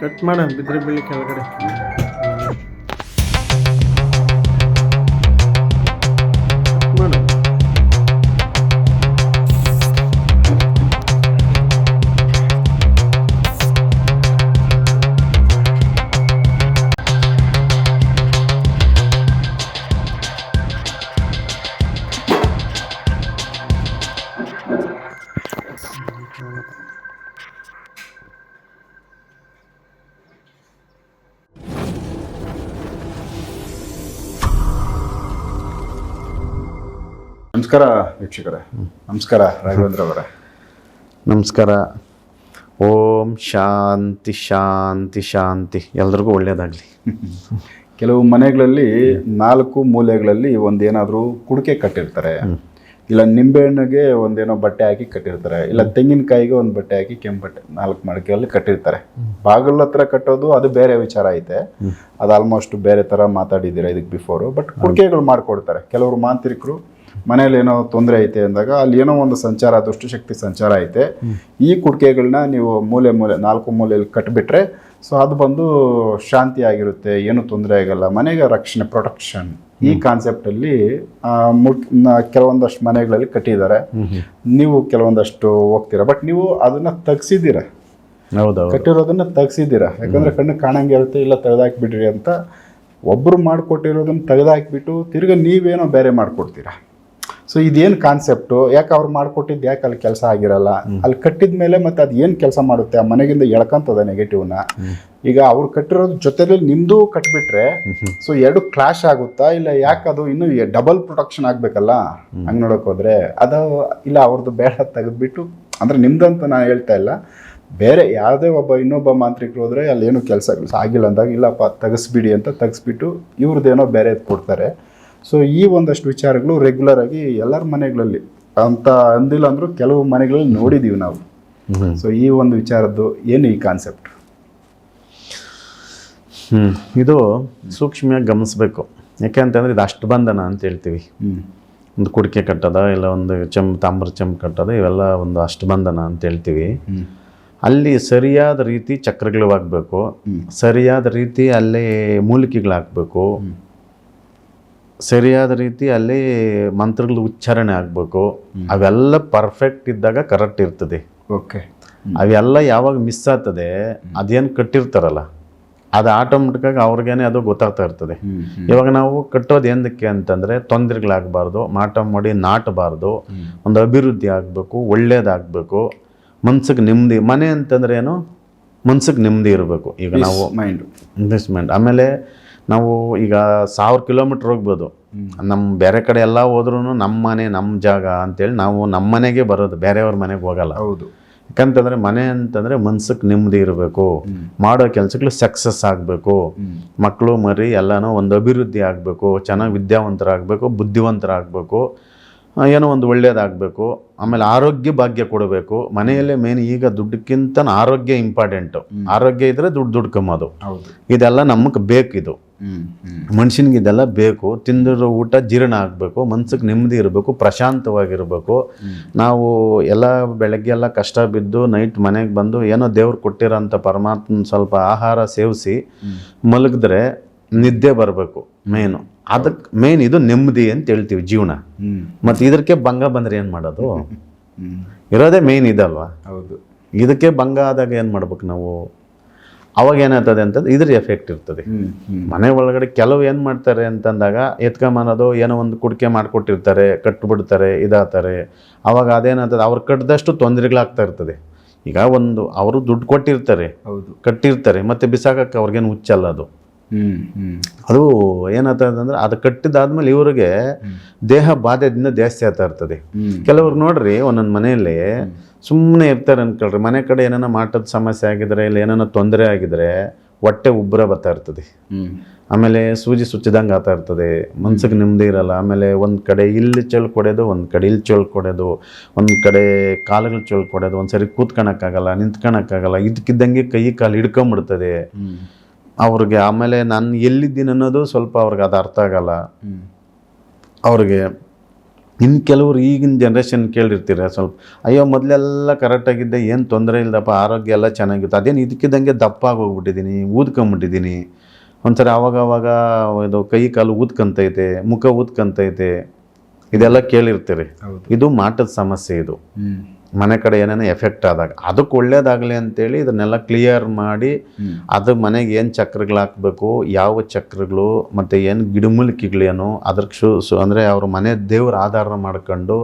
Cut ಮಾಡೋಣ ಬಿದ್ರೆ ಬೀಳಿ ಕೆಳಗಡೆ. ನಮಸ್ಕಾರ ವೀಕ್ಷಕರೇ. ನಮಸ್ಕಾರ ರಾಘವೇಂದ್ರ ಅವರೇ. ನಮಸ್ಕಾರ. ಓಂ ಶಾಂತಿ ಶಾಂತಿ ಶಾಂತಿ. ಎಲ್ರಿಗೂ ಒಳ್ಳೆಯದಾಗಲಿ ಕೆಲವು ಮನೆಗಳಲ್ಲಿ ನಾಲ್ಕು ಮೂಲೆಗಳಲ್ಲಿ ಒಂದೇನಾದರೂ ಕುಡಿಕೆ ಕಟ್ಟಿರ್ತಾರೆ. ಇಲ್ಲ ನಿಂಬೆಹಣ್ಣಿಗೆ ಒಂದೇನೋ ಬಟ್ಟೆ ಹಾಕಿ ಕಟ್ಟಿರ್ತಾರೆ. ಇಲ್ಲ ತೆಂಗಿನಕಾಯಿಗೆ ಒಂದು ಬಟ್ಟೆ ಹಾಕಿ ಕೆಂಪು ಬಟ್ಟೆ ನಾಲ್ಕು ಮಡಕೆಯಲ್ಲಿ ಕಟ್ಟಿರ್ತಾರೆ. ಬಾಗಿಲ ಹತ್ರ ಕಟ್ಟೋದು ಅದು ಬೇರೆ ವಿಚಾರ ಐತೆ. ಅದು ಆಲ್ಮೋಸ್ಟ್ ಬೇರೆ ಥರ ಮಾತಾಡಿದ್ದೀರಾ ಇದಕ್ಕೆ ಬಿಫೋರು ಬಟ್ ಕುಡಿಕೆಗಳು ಮಾಡಿಕೊಡ್ತಾರೆ. ಕೆಲವರು ಮಾಂತ್ರಿಕರು ಮನೇಲಿ ಏನೋ ತೊಂದರೆ ಐತೆ ಅಂದಾಗ ಅಲ್ಲಿ ಏನೋ ಒಂದು ಸಂಚಾರ ದುಷ್ಟಶಕ್ತಿ ಸಂಚಾರ ಐತೆ. ಈ ಕುಡಿಕೆಗಳನ್ನ ನೀವು ಮೂಲೆ ಮೂಲೆ ನಾಲ್ಕು ಮೂಲೆಯಲ್ಲಿ ಕಟ್ಬಿಟ್ರೆ ಸೊ ಅದು ಬಂದು ಶಾಂತಿ ಆಗಿರುತ್ತೆ ಏನು ತೊಂದರೆ ಆಗಲ್ಲ. ಮನೆಗೆ ರಕ್ಷಣೆ ಪ್ರೊಟೆಕ್ಷನ್ ಈ ಕಾನ್ಸೆಪ್ಟಲ್ಲಿ ಕೆಲವೊಂದಷ್ಟು ಮನೆಗಳಲ್ಲಿ ಕಟ್ಟಿದ್ದಾರೆ. ನೀವು ಕೆಲವೊಂದಷ್ಟು ಹೋಗ್ತೀರಾ. ಬಟ್ ನೀವು ಅದನ್ನ ತಗ್ಸಿದ್ದೀರಾ. ಹೌದಾ ಕಟ್ಟಿರೋದನ್ನ ತೆಗ್ಸಿದ್ದೀರಾ. ಯಾಕಂದ್ರೆ ಕಣ್ಣು ಕಾಣಂಗೆ ಇರುತ್ತೆ ಇಲ್ಲ ತೆಗೆದಾಕ್ಬಿಡ್ರಿ ಅಂತ. ಒಬ್ಬರು ಮಾಡಿಕೊಟ್ಟಿರೋದನ್ನ ತೆಗೆದಾಕ್ಬಿಟ್ಟು ತಿರ್ಗಿ ನೀವೇನೋ ಬೇರೆ ಮಾಡಿಕೊಡ್ತೀರಾ. ಸೊ ಇದೇನು ಕಾನ್ಸೆಪ್ಟು ಯಾಕೆ ಅವ್ರು ಮಾಡಿಕೊಟ್ಟಿದ್ದು ಯಾಕೆ ಅಲ್ಲಿ ಕೆಲಸ ಆಗಿರಲ್ಲ? ಅಲ್ಲಿ ಕಟ್ಟಿದ ಮೇಲೆ ಮತ್ತೆ ಅದು ಏನು ಕೆಲಸ ಮಾಡುತ್ತೆ? ಆ ಮನೆಗಿಂದ ಎಳ್ಕಂತದ ನೆಗೆಟಿವ್ನ ಈಗ ಅವ್ರು ಕಟ್ಟಿರೋದು ಜೊತೆಲಿ ನಿಮ್ಮದು ಕಟ್ಬಿಟ್ರೆ ಸೊ ಎರಡು ಕ್ಲಾಶ್ ಆಗುತ್ತಾ? ಇಲ್ಲ ಯಾಕೆ ಅದು ಇನ್ನೂ ಡಬಲ್ ಪ್ರೊಟೆಕ್ಷನ್ ಆಗ್ಬೇಕಲ್ಲ? ಹಂಗೆ ನೋಡಕ್ ಹೋದ್ರೆ ಅದು ಇಲ್ಲ ಅವ್ರದ್ದು ಬೇಡ ತೆಗೆದ್ಬಿಟ್ಟು ಅಂದ್ರೆ ನಿಮ್ದಂತ ನಾನು ಹೇಳ್ತಾ ಇಲ್ಲ. ಬೇರೆ ಯಾವುದೇ ಒಬ್ಬ ಇನ್ನೊಬ್ಬ ಮಾಂತ್ರಿಕರು ಹೋದ್ರೆ ಅಲ್ಲಿ ಏನು ಕೆಲಸ ಆಗಿಲ್ಲ ಅಂದಾಗ ಇಲ್ಲಪ್ಪ ತೆಗೆಸ್ಬಿಡಿ ಅಂತ ತೆಗೆಸ್ಬಿಟ್ಟು ಇವ್ರದ್ದೇನೋ ಬೇರೆ ಕೊಡ್ತಾರೆ. ಸೊ ಈ ಒಂದಷ್ಟು ವಿಚಾರಗಳು ರೆಗ್ಯುಲರ್ ಆಗಿ ಎಲ್ಲರ ಮನೆಗಳಲ್ಲಿ ಅಂತ ಅಂದಿಲ್ಲ ಅಂದ್ರು ಕೆಲವು ಮನೆಗಳಲ್ಲಿ ನೋಡಿದೀವಿ ನಾವು. ಸೊ ಈ ಒಂದು ವಿಚಾರದ್ದು ಏನು ಈ ಕಾನ್ಸೆಪ್ಟ್ ಹ್ಞೂ ಇದು ಸೂಕ್ಷ್ಮವಾಗಿ ಗಮನಿಸ್ಬೇಕು. ಯಾಕೆ ಅಂತಂದ್ರೆ ಇದು ಅಷ್ಟಬಂಧನ ಅಂತ ಹೇಳ್ತೀವಿ. ಒಂದು ಕುಡಿಕೆ ಕಟ್ಟದ ಇಲ್ಲ ಒಂದು ಚಮ್ ತಾಮ್ರ ಚೆಂಬು ಕಟ್ಟದ ಇವೆಲ್ಲ ಒಂದು ಅಷ್ಟಬಂಧನ ಅಂತ ಹೇಳ್ತೀವಿ. ಅಲ್ಲಿ ಸರಿಯಾದ ರೀತಿ ಚಕ್ರಗಳು ಆಗಬೇಕು ಸರಿಯಾದ ರೀತಿ ಅಲ್ಲಿ ಮೂಲಿಕೆಗಳಾಗಬೇಕು. ಸರಿಯಾದ ರೀತಿ ಅಲ್ಲಿ ಮಂತ್ರಗಳು ಉಚ್ಚಾರಣೆ ಆಗಬೇಕು. ಅವೆಲ್ಲ ಪರ್ಫೆಕ್ಟ್ ಇದ್ದಾಗ ಕರೆಕ್ಟ್ ಇರ್ತದೆ. ಓಕೆ. ಅವೆಲ್ಲ ಯಾವಾಗ ಮಿಸ್ ಆಗ್ತದೆ ಅದೇನು ಕಟ್ಟಿರ್ತಾರಲ್ಲ ಅದು ಆಟೋಮೆಟಿಕ್ಕಾಗಿ ಅವ್ರಿಗೇನೆ ಅದು ಗೊತ್ತಾಗ್ತಾ ಇರ್ತದೆ. ಇವಾಗ ನಾವು ಕಟ್ಟೋದು ಎಂದಕ್ಕೆ ಅಂತಂದರೆ ತೊಂದರೆಗಳಾಗಬಾರ್ದು ಮಾಟ ಮಾಡಿ ನಾಟಬಾರ್ದು ಒಂದು ಅಭಿವೃದ್ಧಿ ಆಗಬೇಕು ಒಳ್ಳೇದಾಗಬೇಕು ಮನ್ಸಿಗೆ ನೆಮ್ಮದಿ ಮನೆ ಅಂತಂದ್ರೆ ಏನು ಮನ್ಸಿಗೆ ನೆಮ್ಮದಿ ಇರಬೇಕು. ಈಗ ನಾವು ಮೈಂಡ್ ಇನ್ವೆಸ್ಟ್ಮೆಂಟ್ ಆಮೇಲೆ ನಾವು ಈಗ ಸಾವಿರ ಕಿಲೋಮೀಟ್ರ್ ಹೋಗ್ಬೋದು. ನಮ್ಮ ಬೇರೆ ಕಡೆ ಎಲ್ಲ ಹೋದ್ರೂ ನಮ್ಮ ಮನೆ ನಮ್ಮ ಜಾಗ ಅಂತೇಳಿ ನಾವು ನಮ್ಮ ಮನೆಗೆ ಬರೋದು ಬೇರೆಯವ್ರ ಮನೆಗೆ ಹೋಗಲ್ಲ. ಹೌದು. ಯಾಕಂತಂದ್ರೆ ಮನೆ ಅಂತಂದ್ರೆ ಮನ್ಸಿಗೆ ನೆಮ್ಮದಿ ಇರಬೇಕು. ಮಾಡೋ ಕೆಲಸಗಳು ಸಕ್ಸಸ್ ಆಗಬೇಕು. ಮಕ್ಕಳು ಮರಿ ಎಲ್ಲನೂ ಒಂದು ಅಭಿವೃದ್ಧಿ ಆಗಬೇಕು ಚೆನ್ನಾಗಿ ವಿದ್ಯಾವಂತರಾಗಬೇಕು ಬುದ್ಧಿವಂತರಾಗಬೇಕು. ಏನೋ ಒಂದು ಒಳ್ಳೆಯದಾಗಬೇಕು ಆಮೇಲೆ ಆರೋಗ್ಯ ಭಾಗ್ಯ ಕೊಡಬೇಕು. ಮನೆಯಲ್ಲೇ ಮೇನ್ ಈಗ ದುಡ್ಡಕ್ಕಿಂತ ಆರೋಗ್ಯ ಇಂಪಾರ್ಟೆಂಟು ಆರೋಗ್ಯ ಇದ್ರೆ ದುಡ್ಡು ದುಡ್ಡು ಕಮ್ಮೋದು ಹೌದು. ಇದೆಲ್ಲ ನಮಗೆ ಬೇಕಿದು ಮನುಷ್ಯನಿಗೆ ಇದೆಲ್ಲ ಬೇಕು. ತಿಂದಿರೋ ಊಟ ಜೀರ್ಣ ಆಗಬೇಕು ಮನ್ಸಿಗೆ ನೆಮ್ಮದಿ ಇರಬೇಕು ಪ್ರಶಾಂತವಾಗಿರಬೇಕು. ನಾವು ಎಲ್ಲ ಬೆಳಗ್ಗೆ ಎಲ್ಲ ಕಷ್ಟ ಬಿದ್ದು ನೈಟ್ ಮನೆಗೆ ಬಂದು ಏನೋ ದೇವ್ರು ಕೊಟ್ಟಿರೋಂಥ ಪರಮಾತ್ಮನ ಸ್ವಲ್ಪ ಆಹಾರ ಸೇವಿಸಿ ಮಲಗಿದ್ರೆ ನಿದ್ದೆ ಬರಬೇಕು ಮೇನು ಅದಕ್ಕೆ ಮೇನ್ ಇದು ನೆಮ್ಮದಿ ಅಂತ ಹೇಳ್ತೀವಿ ಜೀವನ. ಮತ್ತು ಇದಕ್ಕೆ ಭಂಗ ಬಂದರೆ ಏನು ಮಾಡೋದು? ಇರೋದೇ ಮೇನ್ ಇದಲ್ವಾ ಹೌದು. ಇದಕ್ಕೆ ಭಂಗ ಆದಾಗ ಏನು ಮಾಡ್ಬೇಕು ನಾವು? ಅವಾಗ ಏನಾಗ್ತದೆ ಅಂತಂದ್ರೆ ಇದ್ರ ಎಫೆಕ್ಟ್ ಇರ್ತದೆ. ಮನೆ ಒಳಗಡೆ ಕೆಲವು ಏನು ಮಾಡ್ತಾರೆ ಅಂತಂದಾಗ ಎತ್ಕೊಂಬನ್ನೋದು ಏನೋ ಒಂದು ಕುಡಿಕೆ ಮಾಡಿಕೊಟ್ಟಿರ್ತಾರೆ ಕಟ್ಬಿಡ್ತಾರೆ ಇದಾಗ್ತಾರೆ. ಅವಾಗ ಅದೇನಾಗ್ತದೆ ಅವ್ರು ಕಟ್ಟಿದಷ್ಟು ತೊಂದರೆಗಳಾಗ್ತಾ ಇರ್ತದೆ. ಈಗ ಒಂದು ಅವರು ದುಡ್ಡು ಕೊಟ್ಟಿರ್ತಾರೆ ಹೌದು. ಕಟ್ಟಿರ್ತಾರೆ ಮತ್ತೆ ಬಿಸಾಕಕ್ಕೆ ಅವ್ರಿಗೇನು ಹುಚ್ಚಲ್ಲ ಅದು. ಅದು ಏನಾಗ್ತದೆ ಅಂದ್ರೆ ಅದು ಕಟ್ಟಿದಾದ್ಮೇಲೆ ಇವ್ರಿಗೆ ದೇಹ ಬಾಧೆದಿಂದ ಜಾಸ್ತಿ ಆಗ್ತಾ ಇರ್ತದೆ. ಕೆಲವ್ರು ನೋಡ್ರಿ ಒಂದೊಂದು ಮನೆಯಲ್ಲಿ ಸುಮ್ಮನೆ ಇರ್ತಾರೆ ಅನ್ಕೊಳ್ರಿ ಮನೆ ಕಡೆ ಏನಾನ ಮಾಟದ ಸಮಸ್ಯೆ ಆಗಿದ್ರೆ ಇಲ್ಲ ಏನಾನ ತೊಂದರೆ ಆಗಿದ್ರೆ ಹೊಟ್ಟೆ ಉಬ್ಬರ ಬರ್ತಾ ಇರ್ತದೆ. ಆಮೇಲೆ ಸೂಜಿ ಸುಚ್ಚಿದಂಗೆ ಆತ ಇರ್ತದೆ. ಮನ್ಸಿಗೆ ನೆಮ್ಮದಿ ಇರಲ್ಲ. ಆಮೇಲೆ ಒಂದು ಕಡೆ ಇಲ್ಲಿ ಚೆಲ್ ಕೊಡೋದು ಒಂದು ಕಡೆ ಇಲ್ಲಿ ಚೊಳ್ ಕೊಡೋದು ಒಂದು ಕಡೆ ಕಾಲುಗಳು ಚೆಲ್ ಕೊಡೋದು ಒಂದು ಸರಿ ಕೂತ್ಕೊಳಕ್ಕಾಗಲ್ಲ ನಿಂತ್ಕೊಳಕ್ಕಾಗಲ್ಲ ಇದಕ್ಕಿದ್ದಂಗೆ ಕೈ ಕಾಲು ಹಿಡ್ಕೊಂಬಿಡ್ತದೆ. ಅವ್ರಿಗೆ ಆಮೇಲೆ ನಾನು ಎಲ್ಲಿದ್ದೀನಿ ಅನ್ನೋದು ಸ್ವಲ್ಪ ಅವ್ರಿಗೆ ಅದು ಅರ್ಥ ಆಗಲ್ಲ. ಅವ್ರಿಗೆ ಇನ್ನು ಕೆಲವರು ಈಗಿನ ಜನ್ರೇಷನ್ ಕೇಳಿರ್ತೀರ ಸ್ವಲ್ಪ ಅಯ್ಯೋ ಮೊದಲೆಲ್ಲ ಕರೆಕ್ಟಾಗಿದ್ದೆ ಏನು ತೊಂದರೆ ಇಲ್ಲದಪ್ಪ ಆರೋಗ್ಯ ಎಲ್ಲ ಚೆನ್ನಾಗಿತ್ತು ಅದೇನು ಇದಕ್ಕಿದ್ದಂಗೆ ದಪ್ಪ ಆಗೋಗ್ಬಿಟ್ಟಿದ್ದೀನಿ ಊದ್ಕೊಂಬಿಟ್ಟಿದ್ದೀನಿ ಒಂಥರ ಆವಾಗ ಅವಾಗ ಇದು ಕೈ ಕಾಲು ಊದ್ಕಂತೈತೆ ಮುಖ ಊದ್ಕಂತೈತೆ ಇದೆಲ್ಲ ಕೇಳಿರ್ತೀರಿ. ಇದು ಮಾಟದ ಸಮಸ್ಯೆ ಇದು. ಮನೆ ಕಡೆ ಏನೇನೋ ಎಫೆಕ್ಟ್ ಆದಾಗ. ಅದಕ್ಕೆ ಒಳ್ಳೇದಾಗಲಿ ಅಂತೇಳಿ ಇದನ್ನೆಲ್ಲ ಕ್ಲಿಯರ್ ಮಾಡಿ ಅದು ಮನೆಗೆ ಏನು ಚಕ್ರಗಳು ಹಾಕಬೇಕು ಯಾವ ಚಕ್ರಗಳು ಮತ್ತು ಏನು ಗಿಡಮೂಲಿಕೆಗಳೇನು ಅದ್ರ ಶು ಸು ಅಂದರೆ ಅವ್ರ ಮನೆ ದೇವ್ರ ಆಧಾರ ಮಾಡ್ಕೊಂಡು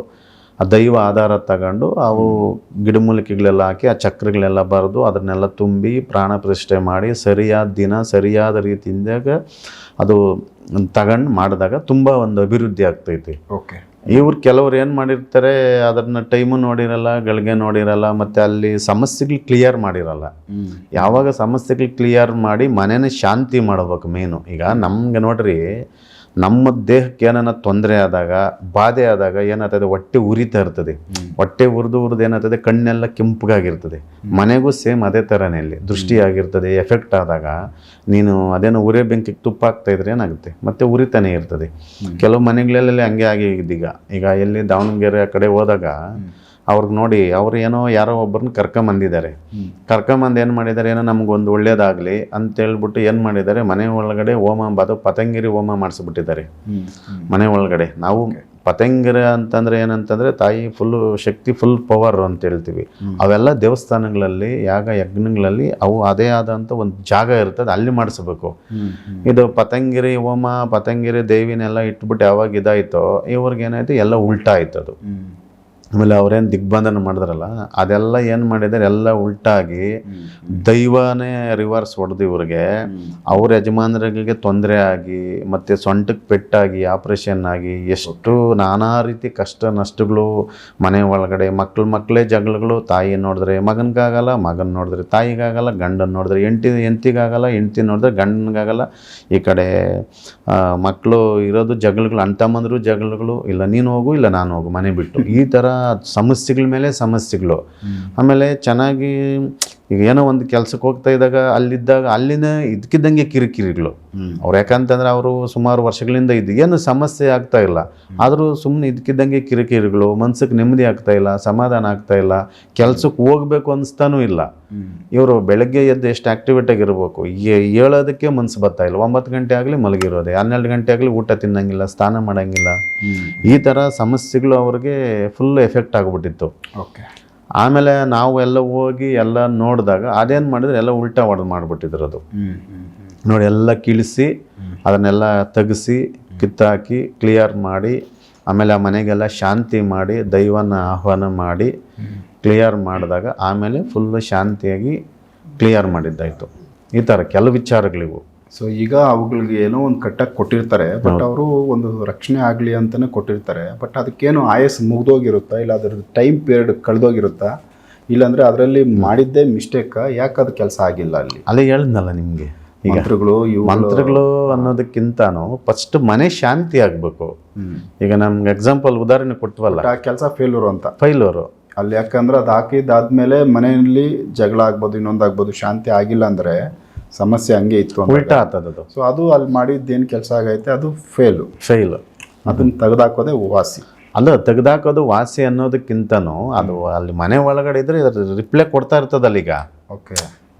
ಆ ದೈವ ಆಧಾರ ತಗೊಂಡು ಅವು ಗಿಡಮೂಲಿಕೆಗಳೆಲ್ಲ ಹಾಕಿ ಆ ಚಕ್ರಗಳೆಲ್ಲ ಬರೆದು ಅದನ್ನೆಲ್ಲ ತುಂಬಿ ಪ್ರಾಣ ಪ್ರತಿಷ್ಠೆ ಮಾಡಿ ಸರಿಯಾದ ದಿನ ಸರಿಯಾದ ರೀತಿಯಿಂದಾಗ ಅದು ತಗೊಂಡು ಮಾಡಿದಾಗ ತುಂಬ ಒಂದು ಅಭಿವೃದ್ಧಿ ಆಗ್ತೈತಿ. ಓಕೆ ಇವ್ರು ಕೆಲವ್ರು ಏನು ಮಾಡಿರ್ತಾರೆ ಅದನ್ನ ಟೈಮು ನೋಡಿರಲ್ಲ ಗಳಿಗೆ ನೋಡಿರಲ್ಲ ಮತ್ತು ಅಲ್ಲಿ ಸಮಸ್ಯೆಗಳು ಕ್ಲಿಯರ್ ಮಾಡಿರಲ್ಲ. ಯಾವಾಗ ಸಮಸ್ಯೆಗಳು ಕ್ಲಿಯರ್ ಮಾಡಿ ಮನೇನ ಶಾಂತಿ ಮಾಡ್ಬೇಕು ಮೇನು ಈಗ ನಮ್ಗೆ ನೋಡ್ರಿ ನಮ್ಮ ದೇಹಕ್ಕೆ ಏನಾನ ತೊಂದರೆ ಆದಾಗ ಬಾಧೆ ಆದಾಗ ಏನಾಗ್ತದೆ? ಹೊಟ್ಟೆ ಉರಿತಾ ಇರ್ತದೆ. ಹೊಟ್ಟೆ ಉರಿದು ಉರಿದು ಏನಾಗ್ತದೆ? ಕಣ್ಣೆಲ್ಲ ಕೆಂಪಗಾಗಿರ್ತದೆ. ಮನೆಗೂ ಸೇಮ್ ಅದೇ ಥರನೇ ಇಲ್ಲಿ. ದೃಷ್ಟಿ ಆಗಿರ್ತದೆ ಎಫೆಕ್ಟ್ ಆದಾಗ ನೀನು ಅದೇನೋ ಉರಿ ಬೆಂಕಿಗೆ ತುಪ್ಪ ಹಾಕ್ತಾ ಇದ್ರೆ ಏನಾಗುತ್ತೆ? ಮತ್ತೆ ಉರಿತಾನೆ ಇರ್ತದೆ. ಕೆಲವು ಮನೆಗಳಲ್ಲಿ ಹಂಗೆ ಆಗಿ ಈಗ ಈಗ ಎಲ್ಲಿ ದಾವಣಗೆರೆ ಕಡೆ ಹೋದಾಗ ಅವ್ರಿಗೆ ನೋಡಿ ಅವ್ರು ಏನೋ ಯಾರೋ ಒಬ್ಬರನ್ನ ಕರ್ಕೊಂಬಂದಿದ್ದಾರೆ ಕರ್ಕೊಂಬಂದು ಏನು ಮಾಡಿದ್ದಾರೆ ಏನೋ ನಮಗೊಂದು ಒಳ್ಳೇದಾಗಲಿ ಅಂತ ಹೇಳ್ಬಿಟ್ಟು ಏನು ಮಾಡಿದ್ದಾರೆ ಮನೆ ಒಳಗಡೆ ಹೋಮ ಅದು ಪತಂಗಿರಿ ಹೋಮ ಮಾಡಿಸ್ಬಿಟ್ಟಿದ್ದಾರೆ. ಮನೆ ಒಳಗಡೆ. ನಾವು ಪತಂಗಿರ ಅಂತಂದ್ರೆ ಏನಂತಂದ್ರೆ ತಾಯಿ ಫುಲ್ಲು ಶಕ್ತಿ ಫುಲ್ ಪವರ್ ಅಂತ ಹೇಳ್ತೀವಿ. ಅವೆಲ್ಲ ದೇವಸ್ಥಾನಗಳಲ್ಲಿ ಯಾಗ ಯಜ್ಞಗಳಲ್ಲಿ ಅವು ಅದೇ ಆದಂಥ ಒಂದು ಜಾಗ ಇರ್ತದೆ ಅಲ್ಲಿ ಮಾಡಿಸ್ಬೇಕು. ಇದು ಪತಂಗಿರಿ ಹೋಮ ಪತಂಗಿರಿ ದೇವಿನೆಲ್ಲ ಇಟ್ಬಿಟ್ಟು ಯಾವಾಗ ಇದಾಯ್ತೋ ಇವ್ರಿಗೆ ಏನಾಯ್ತು ಎಲ್ಲ ಉಲ್ಟಾ ಆಯ್ತು ಅದು ಹ್ಮ್. ಆಮೇಲೆ ಅವ್ರೇನು ದಿಗ್ಬಂಧನ ಮಾಡಿದ್ರಲ್ಲ ಅದೆಲ್ಲ ಏನು ಮಾಡಿದ್ದಾರೆ ಎಲ್ಲ ಉಲ್ಟಾಗಿ ದೈವನೇ ರಿವರ್ಸ್ ಹೊಡೆದು ಇವ್ರಿಗೆ. ಅವ್ರ ಯಜಮಾನರಿಗೆ ತೊಂದರೆ ಆಗಿ ಮತ್ತು ಸೊಂಟಕ್ಕೆ ಪೆಟ್ಟಾಗಿ ಆಪ್ರೇಷನ್ ಆಗಿ ಎಷ್ಟು ನಾನಾ ರೀತಿ ಕಷ್ಟ ನಷ್ಟಗಳು ಮನೆ ಒಳಗಡೆ ಮಕ್ಳು ಮಕ್ಕಳೇ ಜಗಳಗಳು ತಾಯಿ ನೋಡಿದ್ರೆ ಮಗನಿಗಾಗಲ್ಲ ಮಗನ ನೋಡಿದ್ರೆ ತಾಯಿಗಾಗಲ್ಲ ಗಂಡನ ನೋಡಿದ್ರೆ ಹೆಂಡತಿ ಹೆಂಡತಿಗಾಗಲ್ಲ ಹೆಂಡತಿ ನೋಡಿದ್ರೆ ಗಂಡನಿಗಾಗಲ್ಲ. ಈ ಕಡೆ ಮಕ್ಕಳು ಇರೋದು ಜಗಳಗಳು ಅಂತಮ್ಮಂದ್ರು ಜಗಳಗಳು ಇಲ್ಲ ನೀನು ಹೋಗು ಇಲ್ಲ ನಾನು ಹೋಗು ಮನೆ ಬಿಟ್ಟು. ಈ ಥರ ಸಮಸ್ಯೆಗಳ ಮೇಲೆ ಸಮಸ್ಯೆಗಳು. ಆಮೇಲೆ ಚೆನ್ನಾಗಿ ಈಗ ಏನೋ ಒಂದು ಕೆಲ್ಸಕ್ಕೆ ಹೋಗ್ತಾ ಇದ್ದಾಗ ಅಲ್ಲಿದ್ದಾಗ ಅಲ್ಲಿನ ಇದಕ್ಕಿದ್ದಂಗೆ ಕಿರಿಕಿರಿಗಳು. ಅವ್ರು ಯಾಕಂತಂದ್ರೆ ಅವರು ಸುಮಾರು ವರ್ಷಗಳಿಂದ ಇದ್ದು ಏನು ಸಮಸ್ಯೆ ಆಗ್ತಾ ಇಲ್ಲ. ಆದರೂ ಸುಮ್ಮನೆ ಇದಕ್ಕಿದ್ದಂಗೆ ಕಿರಿಕಿರಿಗಳು ಮನ್ಸಿಗೆ ನೆಮ್ಮದಿ ಆಗ್ತಾ ಇಲ್ಲ ಸಮಾಧಾನ ಆಗ್ತಾ ಇಲ್ಲ ಕೆಲ್ಸಕ್ಕೆ ಹೋಗ್ಬೇಕು ಅನಿಸ್ತಾನೂ ಇಲ್ಲ. ಇವರು ಬೆಳಗ್ಗೆ ಎದ್ದು ಎಷ್ಟು ಆಕ್ಟಿವೇಟ್ ಆಗಿರ್ಬೇಕು ಏ- ಹೇಳೋದಕ್ಕೆ ಮನ್ಸು ಬರ್ತಾ ಇಲ್ಲ. ಒಂಬತ್ತು ಗಂಟೆ ಆಗಲಿ ಮಲಗಿರೋದೆ ಹನ್ನೆರಡು ಗಂಟೆ ಆಗಲಿ ಊಟ ತಿನ್ನಂಗಿಲ್ಲ ಸ್ನಾನ ಮಾಡಂಗಿಲ್ಲ. ಈ ಥರ ಸಮಸ್ಯೆಗಳು ಅವ್ರಿಗೆ ಫುಲ್ ಎಫೆಕ್ಟ್ ಆಗಿಬಿಟ್ಟಿತ್ತು. ಓಕೆ ಆಮೇಲೆ ನಾವು ಎಲ್ಲ ಹೋಗಿ ಎಲ್ಲ ನೋಡಿದಾಗ ಅದೇನು ಮಾಡಿದ್ರೆ ಎಲ್ಲ ಉಲ್ಟಾ ಹೊಡೆದು ಮಾಡಿಬಿಟ್ಟಿದ್ರು ಅದು. ನೋಡಿ ಎಲ್ಲ ಕಿಳಿಸಿ ಅದನ್ನೆಲ್ಲ ತೆಗೆಸಿ ಕಿತ್ತಾಕಿ ಕ್ಲಿಯರ್ ಮಾಡಿ ಆಮೇಲೆ ಆ ಮನೆಗೆಲ್ಲ ಶಾಂತಿ ಮಾಡಿ ದೈವನ ಆಹ್ವಾನ ಮಾಡಿ ಕ್ಲಿಯರ್ ಮಾಡಿದಾಗ ಆಮೇಲೆ ಫುಲ್ಲು ಶಾಂತಿಯಾಗಿ ಕ್ಲಿಯರ್ ಮಾಡಿದ್ದಾಯಿತು. ಈ ಥರ ಕೆಲವು ವಿಚಾರಗಳಿವು. ಸೊ ಈಗ ಅವುಗಳಿಗೆ ಏನೋ ಒಂದು ಕಟ್ಟಕ್ಕೆ ಕೊಟ್ಟಿರ್ತಾರೆ ಬಟ್ ಅವರು ಒಂದು ರಕ್ಷಣೆ ಆಗಲಿ ಅಂತಲೇ ಕೊಟ್ಟಿರ್ತಾರೆ. ಬಟ್ ಅದಕ್ಕೇನು ಆಯಸ್ ಮುಗ್ದೋಗಿರುತ್ತಾ? ಇಲ್ಲ ಅದ್ರ ಟೈಮ್ ಪೀರಿಯಡ್ ಕಳೆದೋಗಿರುತ್ತಾ? ಇಲ್ಲಾಂದರೆ ಅದರಲ್ಲಿ ಮಾಡಿದ್ದೇ ಮಿಸ್ಟೇಕ್ ಯಾಕೆ ಅದು ಕೆಲಸ ಆಗಿಲ್ಲ ಅಲ್ಲಿ? ಅಲ್ಲೇ ಹೇಳಿದ್ನಲ್ಲ ನಿಮಗೆ. ಮಂತ್ರಗಳು ಇವು ಮಂತ್ರಗಳು ಅನ್ನೋದಕ್ಕಿಂತನೂ ಫಸ್ಟ್ ಮನೆ ಶಾಂತಿ ಆಗಬೇಕು. ಈಗ ನಮ್ಗೆ ಎಕ್ಸಾಂಪಲ್ ಉದಾಹರಣೆ ಕೊಟ್ವಲ್ಲ. ಆ ಕೆಲಸ ಫೇಲ್ಯೂರ್ ಅಂತ. ಫೈಲವರು ಅಲ್ಲಿ ಯಾಕಂದ್ರೆ ಅದು ಹಾಕಿದ್ದಾದ್ಮೇಲೆ ಮನೆಯಲ್ಲಿ ಜಗಳ ಆಗ್ಬೋದು ಇನ್ನೊಂದಾಗ್ಬೋದು ಶಾಂತಿ ಆಗಿಲ್ಲ ಅಂದ್ರೆ ಸಮಸ್ಯೆ ಹಂಗೆ ಇತ್ತು ಉಲ್ಟಾ ಸೊ ಅದು. ಅಲ್ಲಿ ಮಾಡಿದ್ದೇನು ಕೆಲಸ ಆಗೈತೆ ಅದು ಫೇಲು ಫೈಲ್ ಅದನ್ನ ತೆಗೆದಾಕೋದೇ ವಾಸಿ. ಅಲ್ಲ ತೆಗೆದಾಕೋದು ವಾಸಿ ಅನ್ನೋದಕ್ಕಿಂತನೂ ಅದು ಅಲ್ಲಿ ಮನೆ ಒಳಗಡೆ ಇದ್ರೆ ರಿಪ್ಲೈ ಕೊಡ್ತಾ ಇರ್ತದಲ್ಲ ಈಗ. ಓಕೆ.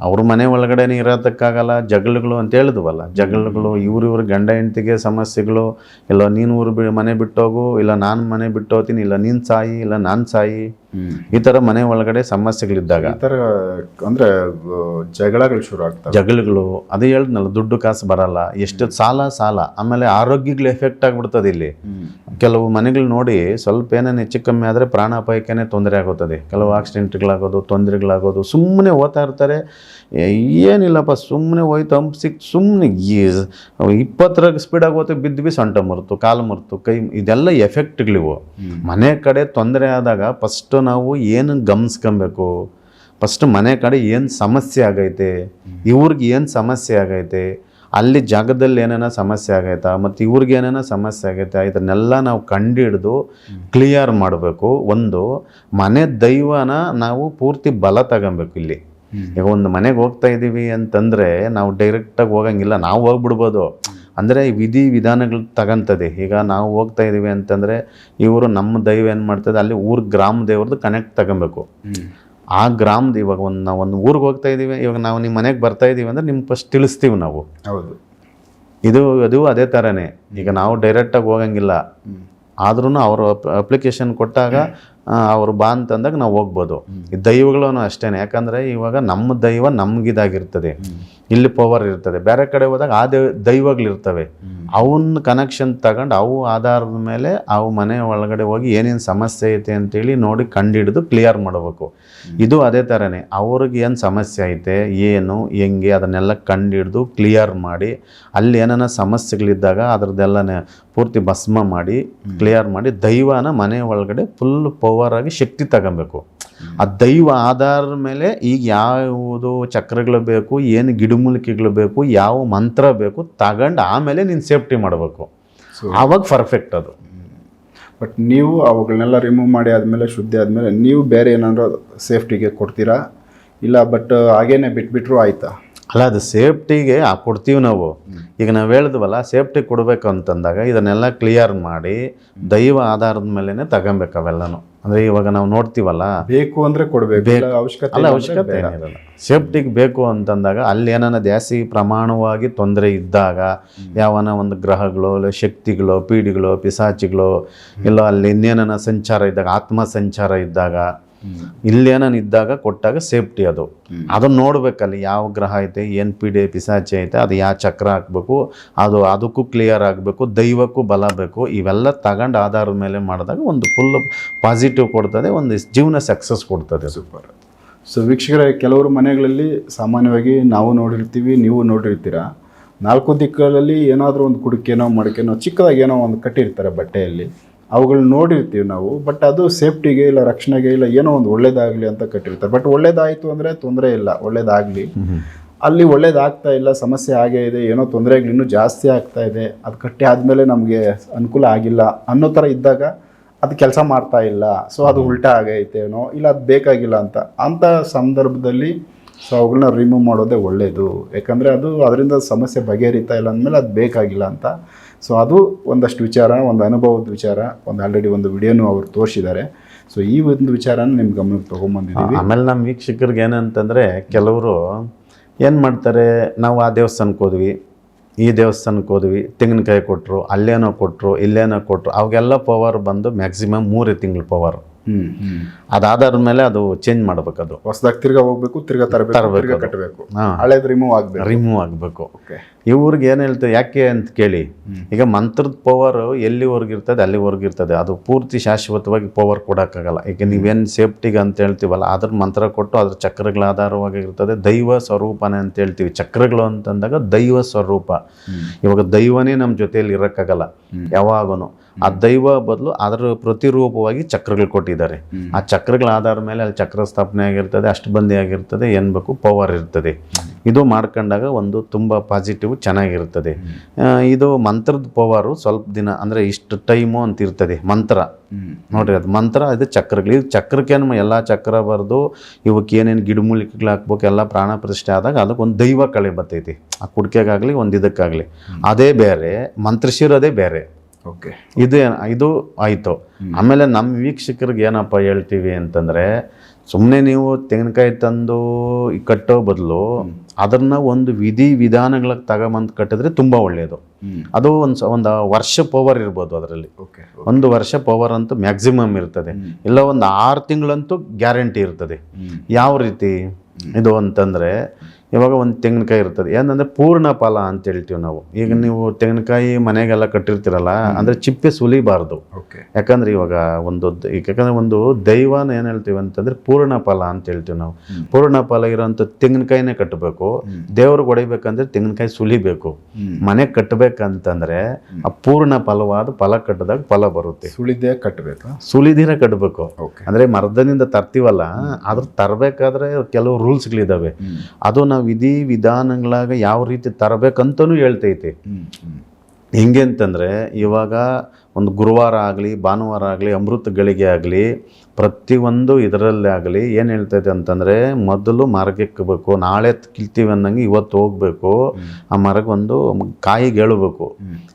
ಅವ್ರ ಮನೆ ಒಳಗಡೆನೇ ಇರೋದಕ್ಕಾಗಲ್ಲ ಜಗಳಗಳು ಅಂತ ಹೇಳಿದ್ವಲ್ಲ. ಜಗಳಗಳು ಇವ್ರಿವ್ರ ಇವ್ರ ಗಂಡ ಹೆಂಡತಿಗೆ ಸಮಸ್ಯೆಗಳು ಇಲ್ಲ ನೀನು ಊರು ಬಿ ಮನೆ ಬಿಟ್ಟೋಗು ಇಲ್ಲ ನಾನು ಮನೆ ಬಿಟ್ಟು ಹೋಗ್ತೀನಿ ಇಲ್ಲ ನೀನು ಸಾಯಿ ಇಲ್ಲ ನಾನು ಸಾಯಿ. ಈ ತರ ಮನೆ ಒಳಗಡೆ ಸಮಸ್ಯೆಗಳಿದ್ದಾಗ ಈ ಥರ ಅಂದ್ರೆ ಜಗಳಗಳು ಶುರು ಆಗ್ತವೆ. ಜಗಳಗಳು ಅದೇ ಹೇಳಿದ್ನಲ್ಲ ದುಡ್ಡು ಕಾಸು ಬರಲ್ಲ ಎಷ್ಟು ಸಾಲ ಸಾಲ ಆಮೇಲೆ ಆರೋಗ್ಯಗಳು ಎಫೆಕ್ಟ್ ಆಗ್ಬಿಡ್ತದೆ ಇಲ್ಲಿ. ಕೆಲವು ಮನೆಗಳು ನೋಡಿ ಸ್ವಲ್ಪ ಏನೇನು ಹೆಚ್ಚು ಕಮ್ಮಿ ಆದರೆ ಪ್ರಾಣಾಪಾಯಕ್ಕೇ ತೊಂದರೆ ಆಗುತ್ತದೆ ಕೆಲವು ಆಕ್ಸಿಡೆಂಟ್ಗಳಾಗೋದು ತೊಂದರೆಗಳಾಗೋದು ಸುಮ್ಮನೆ ಓದ್ತಾ ಇರ್ತಾರೆ. ಏನಿಲ್ಲಪ್ಪ ಸುಮ್ಮನೆ ಹೋಯ್ತು ಹಂಪ್ ಸಿಕ್ ಸುಮ್ಮನೆ ಇಪ್ಪತ್ತರ ಸ್ಪೀಡಾಗಿ ಹೋಗ್ತೀವಿ ಬಿದ್ವಿ ಸೊಂಟ ಮುರಿತು ಕಾಲು ಮುರಿತು ಕೈ ಇದೆಲ್ಲ ಎಫೆಕ್ಟ್ಗಳಿವು ಮನೆ ಕಡೆ ತೊಂದರೆ ಆದಾಗ ಫಸ್ಟು ನಾವು ಏನು ಗಮನಿಸ್ಕೊಬೇಕು? ಫಸ್ಟ್ ಮನೆ ಕಡೆ ಏನು ಸಮಸ್ಯೆ ಆಗೈತೆ? ಇವ್ರಿಗೆ ಏನು ಸಮಸ್ಯೆ ಆಗೈತೆ? ಅಲ್ಲಿ ಜಾಗದಲ್ಲಿ ಏನೇನೋ ಸಮಸ್ಯೆ ಆಗೈತಾ? ಮತ್ತು ಇವ್ರಿಗೆ ಏನೇನೋ ಸಮಸ್ಯೆ ಆಗೈತೆ? ಇದನ್ನೆಲ್ಲ ನಾವು ಕಂಡುಹಿಡ್ದು ಕ್ಲಿಯರ್ ಮಾಡಬೇಕು. ಒಂದು, ಮನೆ ದೈವನ ನಾವು ಪೂರ್ತಿ ಬಲ ತಗೊಬೇಕು ಇಲ್ಲಿ. ಈಗ ಒಂದು ಮನೆಗೆ ಹೋಗ್ತಾ ಇದ್ದೀವಿ ಅಂತಂದರೆ ನಾವು ಡೈರೆಕ್ಟಾಗಿ ಹೋಗಂಗಿಲ್ಲ. ನಾವು ಹೋಗ್ಬಿಡ್ಬೋದು. ಅಂದರೆ ವಿಧಿ ವಿಧಾನಗಳು ತಗಂತದೆ. ಈಗ ನಾವು ಹೋಗ್ತಾ ಇದ್ದೀವಿ ಅಂತಂದರೆ ಇವರು ನಮ್ಮ ದೈವ ಏನು ಮಾಡ್ತದೆ ಅಲ್ಲಿ ಊರು ಗ್ರಾಮ ದೇವ್ರದ್ದು ಕನೆಕ್ಟ್ ತಗೊಬೇಕು. ಆ ಗ್ರಾಮದ ಇವಾಗ ಒಂದು ನಾವು ಒಂದು ಊರಿಗೆ ಹೋಗ್ತಾ ಇದ್ದೀವಿ ಇವಾಗ ನಾವು ನಿಮ್ಮ ಮನೆಗೆ ಬರ್ತಾ ಇದ್ದೀವಿ ಅಂದರೆ ನಿಮ್ಮ ಫಸ್ಟ್ ತಿಳಿಸ್ತೀವಿ ನಾವು. ಹೌದು. ಇದು ಅದು ಅದೇ ಥರನೇ ಈಗ ನಾವು ಡೈರೆಕ್ಟಾಗಿ ಹೋಗಂಗಿಲ್ಲ. ಆದ್ರೂ ಅವರು ಅಪ್ಲಿಕೇಶನ್ ಕೊಟ್ಟಾಗ ಅವರು ಅವ್ರು ಬಾ ಅಂತಂದಾಗ ನಾವು ಹೋಗ್ಬೋದು. ಈ ದೈವಗಳೂ ಅಷ್ಟೇ ಯಾಕಂದರೆ ಇವಾಗ ನಮ್ಮ ದೈವ ನಮಗಿದಾಗಿರ್ತದೆ. ಇಲ್ಲಿ ಪವರ್ ಇರ್ತದೆ. ಬೇರೆ ಕಡೆ ಹೋದಾಗ ಆ ದೇವ್ ದೈವಗಳಿರ್ತವೆ ಅವನ್ನ ಕನೆಕ್ಷನ್ ತಗೊಂಡು ಅವು ಆಧಾರದ ಮೇಲೆ ಅವು ಮನೆ ಒಳಗಡೆ ಹೋಗಿ ಏನೇನು ಸಮಸ್ಯೆ ಐತೆ ಅಂತೇಳಿ ನೋಡಿ ಕಂಡಿಡಿದು ಕ್ಲಿಯರ್ ಮಾಡಬೇಕು. ಇದು ಅದೇ ಥರನೇ ಅವ್ರಿಗೆ ಏನು ಸಮಸ್ಯೆ ಐತೆ ಏನು ಹೆಂಗೆ ಅದನ್ನೆಲ್ಲ ಕಂಡಿಡಿದು ಕ್ಲಿಯರ್ ಮಾಡಿ ಅಲ್ಲಿ ಏನಾನ ಸಮಸ್ಯೆಗಳಿದ್ದಾಗ ಅದ್ರದ್ದೆಲ್ಲನೇ ಪೂರ್ತಿ ಭಸ್ಮ ಮಾಡಿ ಕ್ಲಿಯರ್ ಮಾಡಿ ದೈವನ ಮನೆ ಒಳಗಡೆ ಫುಲ್ ಪವರ್ ಆಗಿ ಶಕ್ತಿ ತಗೊಬೇಕು. ಆ ದೈವ ಆಧಾರದ ಮೇಲೆ ಈಗ ಯಾವುದು ಚಕ್ರಗಳು ಬೇಕು ಏನು ಗಿಡಮೂಲಿಕೆಗಳು ಬೇಕು ಯಾವ ಮಂತ್ರ ಬೇಕು ತಗೊಂಡು ಆಮೇಲೆ ನೀನು ಸೇಫ್ಟಿ ಮಾಡಬೇಕು. ಆವಾಗ ಪರ್ಫೆಕ್ಟ್ ಅದು. ಬಟ್ ನೀವು ಅವುಗಳನ್ನೆಲ್ಲ ರಿಮೂವ್ ಮಾಡಿ ಆದಮೇಲೆ ಶುದ್ಧಿ ಆದಮೇಲೆ ನೀವು ಬೇರೆ ಏನಾದರೂ ಸೇಫ್ಟಿಗೆ ಕೊಡ್ತೀರಾ? ಇಲ್ಲ ಬಟ್ ಹಾಗೇನೆ ಬಿಟ್ಬಿಟ್ರು ಆಯ್ತಾ? ಅಲ್ಲ ಅದು ಸೇಫ್ಟಿಗೆ ಕೊಡ್ತೀವಿ ನಾವು. ಈಗ ನಾವು ಹೇಳಿದ್ವಲ್ಲ ಸೇಫ್ಟಿ ಕೊಡಬೇಕು ಅಂತಂದಾಗ ಇದನ್ನೆಲ್ಲ ಕ್ಲಿಯರ್ ಮಾಡಿ ದೈವ ಆಧಾರದ ಮೇಲೇ ತಗೊಬೇಕು ಅವೆಲ್ಲನೂ. ಅಂದರೆ ಇವಾಗ ನಾವು ನೋಡ್ತೀವಲ್ಲ? ಬೇಕು ಅಂದ್ರೆ ಕೊಡ್ಬೇಕು ಅವಶ್ಯಕತೆ ಅಲ್ಲ ಅವಶ್ಯಕತೆ. ಏನಿರಲ್ಲ ಸೇಫ್ಟಿಗೆ ಬೇಕು ಅಂತಂದಾಗ ಅಲ್ಲಿ ಏನಾನ ಜಾಸ್ತಿ ಪ್ರಮಾಣವಾಗಿ ತೊಂದರೆ ಇದ್ದಾಗ ಯಾವನ ಒಂದು ಗ್ರಹಗಳು ಇಲ್ಲ ಶಕ್ತಿಗಳು ಪೀಡಿಗಳು ಪಿಸಾಚಿಗಳು ಇಲ್ಲ ಅಲ್ಲಿ ಇನ್ನೇನ ಸಂಚಾರ ಇದ್ದಾಗ ಆತ್ಮ ಸಂಚಾರ ಇದ್ದಾಗ ಇಲ್ಲೇನನ್ ಇದ್ದಾಗ ಕೊಟ್ಟಾಗ ಸೇಫ್ಟಿ ಅದು. ಅದನ್ನು ನೋಡ್ಬೇಕಲ್ಲಿ ಯಾವ ಗ್ರಹ ಐತೆ ಏನು ಪೀಡೆ ಪಿಸಾಚಿ ಐತೆ ಅದು ಯಾವ ಚಕ್ರ ಹಾಕ್ಬೇಕು ಅದು ಅದಕ್ಕೂ ಕ್ಲಿಯರ್ ಆಗಬೇಕು ದೈವಕ್ಕೂ ಬಲ ಬೇಕು ಇವೆಲ್ಲ ತಗೊಂಡು ಆಧಾರದ ಮೇಲೆ ಮಾಡಿದಾಗ ಒಂದು ಫುಲ್ ಪಾಸಿಟಿವ್ ಕೊಡ್ತದೆ ಒಂದು ಜೀವನ ಸಕ್ಸಸ್ ಕೊಡ್ತದೆ ಸೂಪರ್. ಸೊ ವೀಕ್ಷಕರೇ ಕೆಲವರು ಮನೆಗಳಲ್ಲಿ ಸಾಮಾನ್ಯವಾಗಿ ನಾವು ನೋಡಿರ್ತೀವಿ ನೀವು ನೋಡಿರ್ತೀರಾ? ನಾಲ್ಕು ದಿಕ್ಕಗಳಲ್ಲಿ ಏನಾದರೂ ಒಂದು ಕುಡಿಕೆನೋ ಮಡಕೆನೋ ಚಿಕ್ಕದಾಗಿ ಏನೋ ಒಂದು ಕಟ್ಟಿರ್ತಾರೆ ಬಟ್ಟೆಯಲ್ಲಿ. ಅವುಗಳನ್ನ ನೋಡಿರ್ತೀವಿ ನಾವು ಬಟ್ ಅದು ಸೇಫ್ಟಿಗೆ ಇಲ್ಲ ರಕ್ಷಣೆಗೆ ಇಲ್ಲ ಏನೋ ಒಂದು ಒಳ್ಳೇದಾಗಲಿ ಅಂತ ಕಟ್ಟಿರ್ತಾರೆ. ಬಟ್ ಒಳ್ಳೇದಾಯಿತು ಅಂದರೆ ತೊಂದರೆ ಇಲ್ಲ ಒಳ್ಳೇದಾಗಲಿ. ಅಲ್ಲಿ ಒಳ್ಳೇದಾಗ್ತಾ ಇಲ್ಲ ಸಮಸ್ಯೆ ಆಗೇ ಇದೆ ಏನೋ ತೊಂದರೆಗಳು ಇನ್ನೂ ಜಾಸ್ತಿ ಆಗ್ತಾ ಇದೆ ಅದು ಕಟ್ಟಿ ಆದಮೇಲೆ ನಮಗೆ ಅನುಕೂಲ ಆಗಿಲ್ಲ ಅನ್ನೋ ಥರ ಇದ್ದಾಗ ಅದು ಕೆಲಸ ಮಾಡ್ತಾ ಇಲ್ಲ. ಸೊ ಅದು ಉಲ್ಟಾ ಆಗೈತೇನೋ ಇಲ್ಲ ಅದು ಬೇಕಾಗಿಲ್ಲ ಅಂತ. ಅಂಥ ಸಂದರ್ಭದಲ್ಲಿ ಸೊ ಅವುಗಳನ್ನ ರಿಮೂವ್ ಮಾಡೋದೇ ಒಳ್ಳೆಯದು ಯಾಕಂದರೆ ಅದು ಅದರಿಂದ ಸಮಸ್ಯೆ ಬಗೆಹರಿತಾ ಇಲ್ಲ ಅಂದಮೇಲೆ ಅದು ಬೇಕಾಗಿಲ್ಲ ಅಂತ. ಸೊ ಅದು ಒಂದಷ್ಟು ವಿಚಾರ ಒಂದು ಅನುಭವದ ವಿಚಾರ ಒಂದು ಆಲ್ರೆಡಿ ಒಂದು ವಿಡಿಯೋನು ಅವರು ತೋರಿಸಿದ್ದಾರೆ. ಸೊ ಈ ಒಂದು ವಿಚಾರನ ನಿಮ್ಮ ಗಮನಕ್ಕೆ ತೊಗೊಂಬಂದಿದ್ದೀವಿ. ಆಮೇಲೆ ನಮ್ಮ ವೀಕ್ಷಕರಿಗೆ ಏನಂತಂದರೆ ಕೆಲವರು ಏನು ಮಾಡ್ತಾರೆ ನಾವು ಆ ದೇವಸ್ಥಾನಕ್ಕೆ ಹೋದ್ವಿ ಈ ದೇವಸ್ಥಾನಕ್ಕೆ ಹೋದ್ವಿ ತೆಂಗಿನಕಾಯಿ ಕೊಟ್ಟರು ಅಲ್ಲೇನೋ ಕೊಟ್ಟರು ಇಲ್ಲೇನೋ ಕೊಟ್ಟರು ಅವಾಗೆಲ್ಲ ಪವರ್ ಬಂದು ಮ್ಯಾಕ್ಸಿಮಮ್ ಮೂರೇ ತಿಂಗಳು ಪವರ್ ಹ್ಞೂ ಮೇಲೆ ಅದು ಚೇಂಜ್ ಮಾಡ್ಬೇಕು ಅದು ಹೊಸದಾಗಿ ತಿರ್ಗಾ ಹೋಗ್ಬೇಕು ತಿರ್ಗಾ ತರಬೇಕು ತಿರ್ಗಾ ಕಟ್ಟಬೇಕು ಹಳೇದು ರಿಮೂವ್ ಆಗಬೇಕು. ರಿಮೂವ್ ಆಗಬೇಕು. ಇವ್ರಿಗೆ ಏನು ಹೇಳ್ತಾರೆ ಯಾಕೆ ಅಂತ ಕೇಳಿ. ಈಗ ಮಂತ್ರದ ಪವರ್ ಎಲ್ಲಿವರೆಗೆ ಇರ್ತದೆ ಅಲ್ಲಿವರೆಗೆ ಇರ್ತದೆ. ಅದು ಪೂರ್ತಿ ಶಾಶ್ವತವಾಗಿ ಪವರ್ ಕೊಡೋಕ್ಕಾಗಲ್ಲ. ಈಗ ನೀವೇನು ಸೇಫ್ಟಿಗೆ ಅಂತ ಹೇಳ್ತೀವಲ್ಲ ಅದ್ರ ಮಂತ್ರ ಕೊಟ್ಟು ಅದ್ರ ಚಕ್ರಗಳ ಆಧಾರವಾಗಿ ಇರ್ತದೆ. ದೈವ ಸ್ವರೂಪನೇ ಅಂತ ಹೇಳ್ತೀವಿ. ಚಕ್ರಗಳು ಅಂತಂದಾಗ ದೈವ ಸ್ವರೂಪ. ಇವಾಗ ದೈವನೇ ನಮ್ಮ ಜೊತೆಯಲ್ಲಿ ಇರೋಕ್ಕಾಗಲ್ಲ. ಯಾವಾಗೂ ಆ ದೈವ ಬದಲು ಅದರ ಪ್ರತಿರೂಪವಾಗಿ ಚಕ್ರಗಳು ಕೊಟ್ಟಿದ್ದಾರೆ. ಆ ಚಕ್ರಗಳ ಆಧಾರ ಮೇಲೆ ಅಲ್ಲಿ ಚಕ್ರ ಸ್ಥಾಪನೆ ಆಗಿರ್ತದೆ ಅಷ್ಟಬಂದಿ ಆಗಿರ್ತದೆ ಏನು ಬೇಕು ಪವರ್ ಇರ್ತದೆ. ಇದು ಮಾಡ್ಕೊಂಡಾಗ ಒಂದು ತುಂಬ ಪಾಸಿಟಿವ್ ಚೆನ್ನಾಗಿರ್ತದೆ. ಇದು ಮಂತ್ರದ ಪವರು ಸ್ವಲ್ಪ ದಿನ ಅಂದರೆ ಇಷ್ಟು ಟೈಮು ಅಂತ ಇರ್ತದೆ ಮಂತ್ರ. ನೋಡ್ರಿ ಅದು ಮಂತ್ರ ಇದು ಚಕ್ರಗಳು. ಇದು ಚಕ್ರಕ್ಕೇನು ಎಲ್ಲ ಚಕ್ರ ಬರೆದು ಇವಕ್ಕೇನೇನು ಗಿಡಮೂಲಿಕೆಗಳು ಹಾಕ್ಬೇಕು ಎಲ್ಲ ಪ್ರಾಣ ಪ್ರತಿಷ್ಠೆ ಆದಾಗ ಅದಕ್ಕೆ ಒಂದು ದೈವ ಕಳೆ ಬರ್ತೈತಿ. ಆ ಕುಡಿಕೆಗಾಗಲಿ ಒಂದು ಇದಕ್ಕಾಗಲಿ. ಅದೇ ಬೇರೆ ಮಂತ್ರಶಿರೋದೇ ಬೇರೆ. ಇದು ಏನ್- ಇದು ಆಯಿತು. ಆಮೇಲೆ ನಮ್ಮ ವೀಕ್ಷಕರಿಗೆ ಏನಪ್ಪ ಹೇಳ್ತೀವಿ ಅಂತಂದರೆ ಸುಮ್ಮನೆ ನೀವು ತೆಂಗಿನಕಾಯಿ ತಂದು ಕಟ್ಟೋ ಬದಲು ಅದನ್ನ ಒಂದು ವಿಧಿ ವಿಧಾನಗಳಿಗೆ ತಗೊಂಬಂದು ಕಟ್ಟಿದ್ರೆ ತುಂಬ ಒಳ್ಳೆಯದು ಅದು ಒಂದು ಒಂದು ವರ್ಷ ಪವರ್ ಇರ್ಬೋದು ಅದರಲ್ಲಿ. ಓಕೆ ಒಂದು ವರ್ಷ ಪವರ್ ಅಂತೂ ಮ್ಯಾಕ್ಸಿಮಮ್ ಇರ್ತದೆ. ಇಲ್ಲ ಒಂದು ಆರು ತಿಂಗಳಂತೂ ಗ್ಯಾರಂಟಿ ಇರ್ತದೆ. ಯಾವ ರೀತಿ? ಇದು ಅಂತಂದರೆ ಇವಾಗ ಒಂದು ತೆಂಗಿನಕಾಯಿ ಇರ್ತದೆ. ಏನಂದರೆ ಪೂರ್ಣ ಫಲ ಅಂತ ಹೇಳ್ತೀವಿ ನಾವು. ಈಗ ನೀವು ತೆಂಗಿನಕಾಯಿ ಮನೆಗೆಲ್ಲ ಕಟ್ಟಿರ್ತೀರಲ್ಲ ಅಂದರೆ ಚಿಪ್ಪೆ ಸುಲಿಬಾರ್ದು. ಓಕೆ. ಯಾಕಂದ್ರೆ ಇವಾಗ ಒಂದು ಈಗ ಯಾಕಂದ್ರೆ ಒಂದು ದೈವನ ಏನು ಹೇಳ್ತೀವಿ ಅಂತಂದ್ರೆ ಪೂರ್ಣ ಫಲ ಅಂತ ಹೇಳ್ತೀವಿ ನಾವು. ಪೂರ್ಣ ಫಲ ಇರೋಂಥ ತೆಂಗಿನಕಾಯಿನೇ ಕಟ್ಟಬೇಕು. ದೇವ್ರಿಗೆ ಹೊಡಿಬೇಕಂದ್ರೆ ತೆಂಗಿನಕಾಯಿ ಸುಲಿಬೇಕು. ಮನೆ ಕಟ್ಟಬೇಕಂತಂದ್ರೆ ಆ ಪೂರ್ಣ ಫಲವಾದ ಫಲ ಕಟ್ಟಿದಾಗ ಫಲ ಬರುತ್ತೆ. ಸುಳಿದೇ ಕಟ್ಟಬೇಕು? ಸುಲಿದಿರ ಕಟ್ಟಬೇಕು. ಓಕೆ. ಅಂದ್ರೆ ಮರದನಿಂದ ತರ್ತೀವಲ್ಲ ಅದ್ರ ತರಬೇಕಾದ್ರೆ ಕೆಲವು ರೂಲ್ಸ್ಗಳಿದಾವೆ. ಅದು ನಾವು ವಿಧಿ ವಿಧಾನಗಳಾಗ ಯಾವ ರೀತಿ ತರಬೇಕಂತನೂ ಹೇಳ್ತೈತಿ. ಹೆಂಗೆ ಅಂತಂದರೆ ಇವಾಗ ಒಂದು ಗುರುವಾರ ಆಗಲಿ ಭಾನುವಾರ ಆಗಲಿ ಅಮೃತ ಗಳಿಗೆ ಆಗಲಿ ಪ್ರತಿಯೊಂದು ಇದರಲ್ಲೇ ಆಗಲಿ ಏನು ಹೇಳ್ತೈತೆ ಅಂತಂದರೆ ಮೊದಲು ಮರಕ್ಕೆ ಎಕ್ಕಬೇಕು ನಾಳೆ ಕಿಲ್ತೀವಿ ಅನ್ನಂಗೆ ಇವತ್ತು ಹೋಗಬೇಕು ಆ ಮರಕ್ಕೆ ಒಂದು ಕಾಯಿಗೆ ಹೇಳಬೇಕು